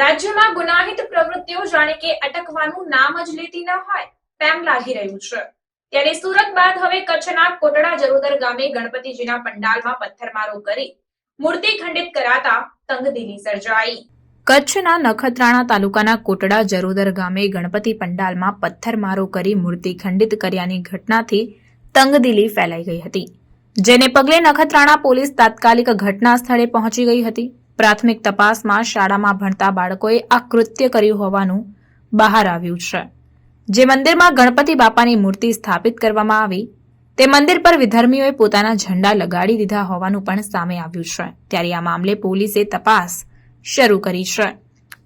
રાજ્યમાં ગુનાહિત પ્રવૃત્તિઓ જાણે કે અટકવાનું નામ જ લેતી ન હોય, તેમ લાગી રહ્યું છે. ત્યારે સુરત બાદ હવે કચ્છના કોટડા જરોદર ગામે ગણપતિજીના પંડાલમાં પથ્થરમારો કરી મૂર્તિ ખંડિત કરાતા તંગદિલી સર્જાઈ. કચ્છના નખત્રાણા તાલુકાના કોટડા જરોદર ગામે ગણપતિ પંડાલમાં પથ્થરમારો કરી મૂર્તિ ખંડિત કર્યાની ઘટનાથી તંગદિલી ફેલાઈ ગઈ હતી, જેને પગલે નખત્રાણા પોલીસ તાત્કાલિક ઘટના સ્થળે પહોંચી ગઈ હતી. પ્રાથમિક તપાસમાં શાળામાં ભણતા બાળકોએ આ કૃત્ય કર્યું હોવાનું બહાર આવ્યું છે. જે મંદિરમાં ગણપતિ બાપાની મૂર્તિ સ્થાપિત કરવામાં આવી, તે મંદિર પર વિધર્મીઓએ પોતાના ઝંડા લગાડી દીધા હોવાનું પણ સામે આવ્યું છે. ત્યારે આ મામલે પોલીસે તપાસ શરૂ કરી છે.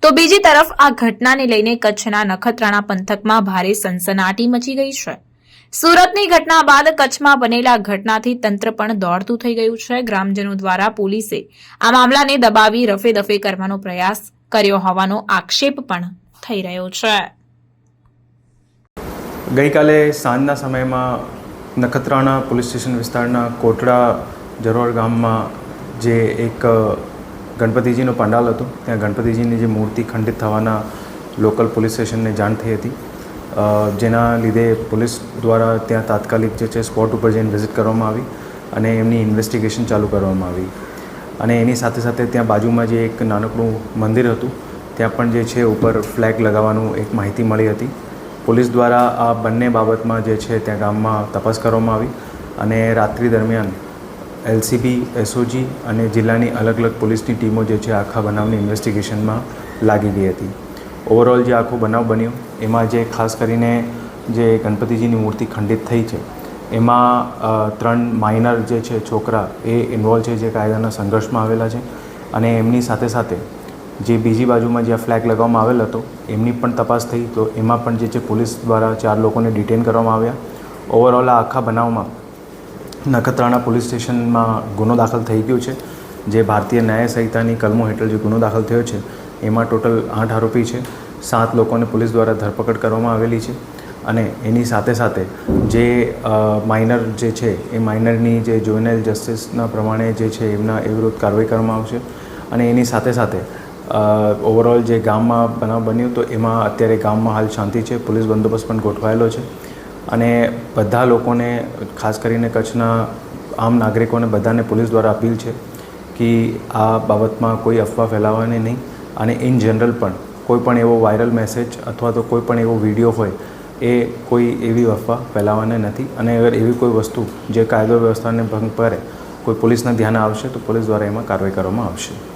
તો બીજી તરફ આ ઘટનાને લઈને કચ્છના નખત્રાણા પંથકમાં ભારે સનસનાટી મચી ગઈ છે. સુરતની ઘટના બાદ કચ્છમાં બનેલા ઘટનાથી તંત્ર પણ દોડતું થઈ ગયું છે. ગ્રામજનો દ્વારા પોલીસે આ મામલાને દબાવી રફે દફે કરવાનો પ્રયાસ કર્યો હોવાનો આક્ષેપ પણ થઈ રહ્યો છે. ગઈકાલે સાંજના સમયમાં નખત્રાણા પોલીસ સ્ટેશન વિસ્તારના કોટડા જરોર ગામમાં જે એક ગણપતિજીનો પંડાલ હતો, ત્યાં ગણપતિજીની જે મૂર્તિ ખંડિત થવાના લોકલ પોલીસ સ્ટેશનને જાણ થઈ હતી. જેના લીધે પોલીસ દ્વારા ત્યાં તાત્કાલિક જે છે સ્પોટ ઉપર જઈને વિઝિટ કરવામાં આવી અને એમની ઇન્વેસ્ટિગેશન ચાલુ કરવામાં આવી. અને એની સાથે સાથે ત્યાં બાજુમાં જે એક નાનકડું મંદિર હતું, ત્યાં પણ જે છે ઉપર ફ્લેગ લગાવવાનું એક માહિતી મળી હતી. પોલીસ દ્વારા આ બંને બાબતમાં જે છે ત્યાં ગામમાં તપાસ કરવામાં આવી અને રાત્રિ દરમિયાન એલસીબી, એસઓજી અને જિલ્લાની અલગ અલગ પોલીસની ટીમો જે છે આખા બનાવની ઇન્વેસ્ટિગેશનમાં લાગી ગઈ હતી. ઓવરઓલ જે આખો બનાવ બન્યો, એમાં જે ખાસ કરીને જે ગણપતિજીની મૂર્તિ ખંડિત થઈ છે, એમાં ત્રણ માઇનર જે છે છોકરા એ ઇન્વોલ્વ છે જે કાયદાના સંઘર્ષમાં આવેલા છે અને એમની સાથે સાથે જે બીજી બાજુમાં જ્યાં ફ્લેગ લગાવવામાં આવેલ હતો, એમની પણ તપાસ થઈ તો એમાં પણ જે છે પોલીસ દ્વારા ચાર લોકોને ડિટેન કરવામાં આવ્યા. ઓવરઓલ આ આખા બનાવમાં નખત્રાણા પોલીસ સ્ટેશનમાં ગુનો દાખલ થઈ ગયો છે, જે ભારતીય ન્યાય સંહિતાની કલમો હેઠળ જે ગુનો દાખલ થયો છે એમાં ટોટલ આઠ આરોપી છે. સાત લોકોને પોલીસ દ્વારા ધરપકડ કરવામાં આવેલી છે. અને એની સાથે સાથે જે માઇનર જે છે, એ માઇનરની જે જોઇનલ જસ્ટિસના પ્રમાણે જે છે, એમના એ વિરુદ્ધ કાર્યવાહી કરવામાં આવશે. અને એની સાથે સાથે ઓવરઓલ જે ગામમાં બનાવ બન્યું તો એમાં અત્યારે ગામમાં હાલ શાંતિ છે. પોલીસ બંદોબસ્ત પણ ગોઠવાયેલો છે. અને બધા લોકોને, ખાસ કરીને કચ્છના આમ નાગરિકોને બધાને પોલીસ દ્વારા અપીલ છે કે આ બાબતમાં કોઈ અફવા ફેલાવવાની નહીં. અને ઇન જનરલ પણ, કોઈ પણ એવો વાયરલ મેસેજ અથવા તો કોઈ પણ એવો વીડિયો હોય, એ કોઈ એવી અફવા ફેલાવવાની નથી. અને અગર એવી કોઈ વસ્તુ જે કાયદો વ્યવસ્થાને ભંગ કરે, કોઈ પોલીસના ધ્યાન આવશે, તો પોલીસ દ્વારા એમાં કાર્યવાહી કરવામાં આવશે.